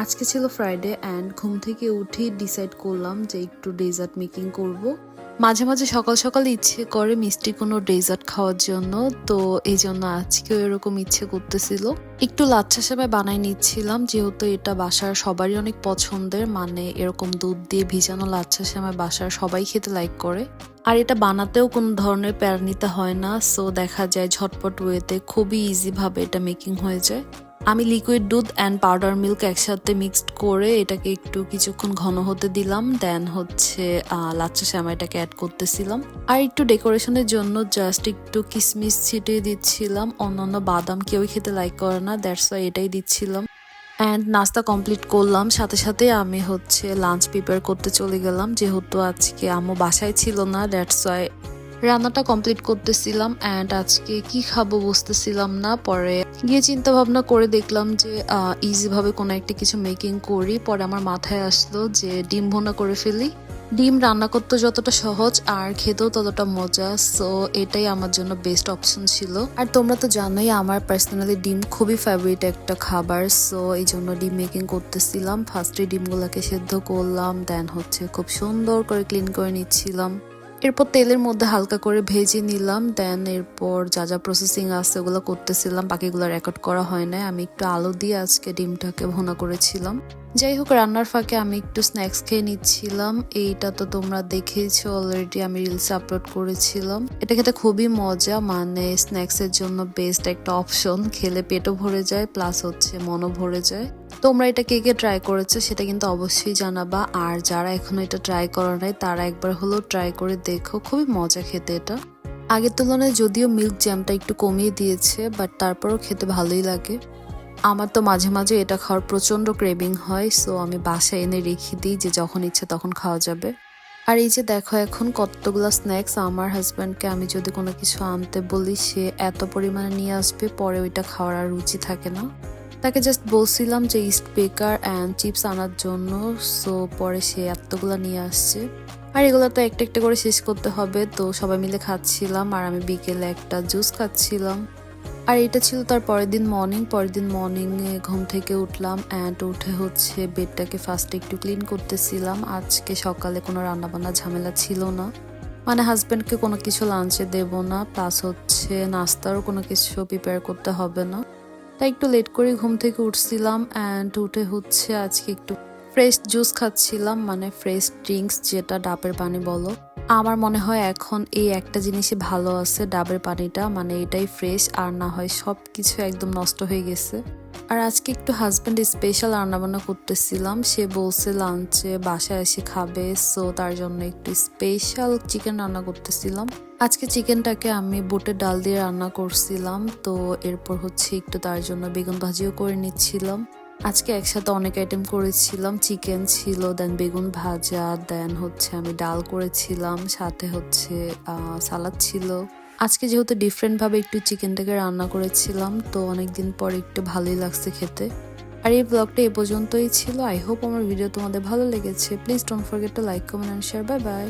আজকে ছিল Friday and ঘুম থেকে উঠেই ডিসাইড করলাম যে একটু ডেজার্ট মেকিং করব। মাঝে মাঝে সকাল সকাল ইচ্ছে করে মিষ্টি কোনো ডেজার্ট খাওয়ার জন্য, তো এই জন্য আজকেও এরকম ইচ্ছে করতেছিল। একটু লাচ্ছা সেমাই বানাই নিচ্ছিলাম, যেহেতু এটা বাসার সবারই অনেক পছন্দের মানে এরকম দুধ দিয়ে ভিজানো লাচ্ছা সেমাই বাসার সবাই খেতে লাইক করে। আর এটা বানাতেও কোনো ধরনের প্যারা নিতে হয় না সো দেখা যায় ঝটপট ওয়েতে খুবই ইজিভাবে এটা মেকিং হয়ে যায়। আমি লিকুইড দুধ অ্যান্ড পাউডার মিল্ক একসাথে মিক্সড করে এটাকে একটু কিছুক্ষণ ঘন হতে দিলাম দেন হচ্ছে লাচ্ছা শ্যামাইটাকে অ্যাড করতেছিলাম। আর একটু ডেকোরেশনের জন্য জাস্ট একটু কিসমিস ছিটিয়ে দিচ্ছিলাম, অন্যান্য বাদাম কেউই খেতে লাইক করে না দ্যাটস ওয়াই এটাই দিচ্ছিলাম। অ্যান্ড নাস্তা কমপ্লিট করলাম, সাথে সাথে আমি হচ্ছে লাঞ্চ প্রিপেয়ার করতে চলে গেলাম, যেহেতু আজকে আম্মু বাসায় ছিল না দ্যাটস ওয়াই রান্নাটা কমপ্লিট করতেছিলাম অ্যান্ড আজকে কি খাব বুঝতেছিলাম না। পরে গিয়ে চিন্তা ভাবনা করে দেখলাম যে ইজি ভাবে কোনো একটা কিছু মেকিং করি। পরে আমার মাথায় আসলো যে, ডিম ভোনা করে ফেলি। ডিম রান্না করতে যতটা সহজ আর খেতেও ততটা মজা। সো এটাই আমার জন্য বেস্ট অপশন ছিল। আর তোমরা তো জানোই, আমার পার্সোনালি ডিম খুবই ফেভারিট একটা খাবার। সো এই জন্য ডিম মেকিং করতেছিলাম। ফার্স্টে ডিমগুলোকে সেদ্ধ করলাম দেন হচ্ছে খুব সুন্দর করে ক্লিন করে নিচ্ছিলাম। এরপর তেলের মধ্যে হালকা করে ভেজে নিলাম দেন এরপর যা যা প্রসেসিং আছে ওগুলো করতেছিলাম, বাকিগুলো রেকর্ড করা হয় না আমি একটু আলু দিয়ে আজকে ডিমটাকে ভোনা করেছিলাম। যাই হোক, রান্নার ফাঁকে আমি একটু স্ন্যাক্স খেয়ে নিচ্ছিলাম। এইটা তো তোমরা দেখেইছো অলরেডি আমি রিলস আপলোড করেছিলাম। এটা খেতে খুবই মজা মানে স্ন্যাক্স এর জন্য বেস্ট একটা অপশন খেলে পেটও ভরে যায় প্লাস হচ্ছে মনও ভরে যায়। তোমরা এটা কে কে ট্রাই করেছ সেটা কিন্তু অবশ্যই জানাবা। আর যারা এখনও এটা ট্রাই করা নাই, তারা একবার হলেও ট্রাই করে দেখো। খুবই মজা খেতে এটা। আগের তুলনায় যদিও মিল্ক জ্যামটা একটু কমিয়ে দিয়েছে বাট তারপরও খেতে ভালোই লাগে। আমার তো মাঝে মাঝে এটা খাওয়ার প্রচণ্ড ক্রেভিং হয় সো আমি বাসায় এনে রেখে দিই যে যখন ইচ্ছে তখন খাওয়া যাবে। আর এই যে দেখো এখন কতগুলো স্ন্যাক্স আমার হাজব্যান্ডকে আমি যদি কোনো কিছু আনতে বলি, সে এত পরিমাণে নিয়ে আসবে, পরে ওইটা খাওয়ার আর রুচি থাকে না। তাকে জাস্ট বলছিলাম যে ইস্ট বেকার অ্যান্ড চিপস আনার জন্য সো পরে সে এতগুলো নিয়ে আসছে। আর এগুলো তো একটা একটা করে শেষ করতে হবে, তো সবাই মিলে খাচ্ছিলাম আর আমি বিকেলে একটা জুস খাচ্ছিলাম। আর এটা ছিল তার পরের দিন মর্নিং পরের দিন মর্নিংয়ে ঘুম থেকে উঠলাম অ্যান্ড উঠে হচ্ছে বেডটাকে ফার্স্টে একটু ক্লিন করতেছিলাম। আজকে সকালে কোনো রান্নাবান্না ঝামেলা ছিল না। মানে হাজব্যান্ডকে কোনো কিছু লাঞ্চে দেব না প্লাস হচ্ছে নাস্তারও কোনো কিছু প্রিপেয়ার করতে হবে না। তাই একটু লেট করে ঘুম থেকে উঠছিলাম অ্যান্ড উঠে হচ্ছে আজকে একটু ফ্রেশ জুস খাচ্ছিলাম মানে ফ্রেশ ড্রিঙ্কস যেটা ডাবের পানি বলো। আমার মনে হয় এখন এই একটা জিনিসই ভালো আছে ডাবের পানিটা মানে এটাই ফ্রেশ আর না হয় সব কিছু একদম নষ্ট হয়ে গেছে। আর আজকে একটু হাজব্যান্ড স্পেশাল রান্নাবান্না করতেছিলাম। সে বলছে লাঞ্চে বাসায় এসে খাবে সো তার জন্য একটু স্পেশাল চিকেন রান্না করতেছিলাম। আজকে চিকেনটাকে আমি বুটের ডাল দিয়ে রান্না করছিলাম, তো এরপর হচ্ছে একটু তার জন্য বেগুন ভাজিও করে নিচ্ছিলাম। আজকে একসাথে অনেক আইটেম করেছিলাম চিকেন ছিল দেন বেগুন ভাজা দেন হচ্ছে আমি ডাল করেছিলাম, সাথে হচ্ছে সালাদ ছিল। আজকে যেহেতু ডিফারেন্টভাবে একটু চিকেনটাকে রান্না করেছিলাম, তো অনেকদিন পর একটু ভালোই লাগছে খেতে। আর এই ব্লগটা এ পর্যন্তই ছিল। আই হোপ আমার ভিডিও তোমাদের ভালো লেগেছে। Please don't forget to like comment and share bye bye